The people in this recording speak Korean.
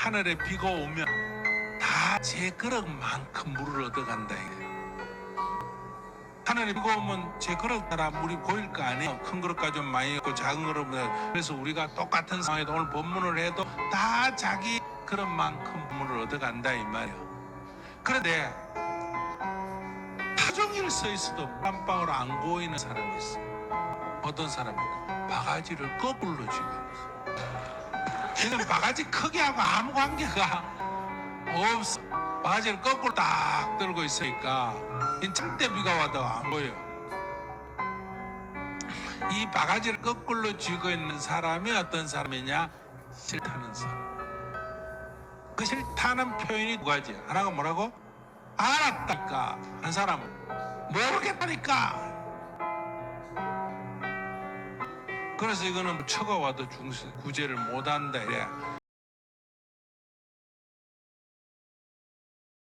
하늘에 비가 오면 다 제 그릇만큼 물을 얻어간다 이게. 하늘에 비가 오면 제 그릇 따라 물이 고일 거 아니에요. 큰 그릇가 좀 많이 있고 작은 그릇보다 그래서 우리가 똑같은 상황에도 오늘 본문을 해도 다 자기 그릇만큼 물을 얻어간다 이 말이에요. 그런데 하종일 서 있어도 깜방울 안 고이는 사람이 있어. 어떤 사람이냐? 바가지를 거꾸로 쥐고 있어. 얘는 바가지 크기하고 아무 관계가 없어. 바가지를 거꾸로 딱 들고 있으니까 이 장대 비가 와도 안 보여. 이 바가지를 거꾸로 쥐고 있는 사람이 어떤 사람이냐? 싫다는 사람. 그 싫다는 표현이 두 가지. 하나가 뭐라고? 알았다니까. 한 사람은 모르겠다니까. 그래서 이거는 처가 와도 중세 구제를 못한다 이래.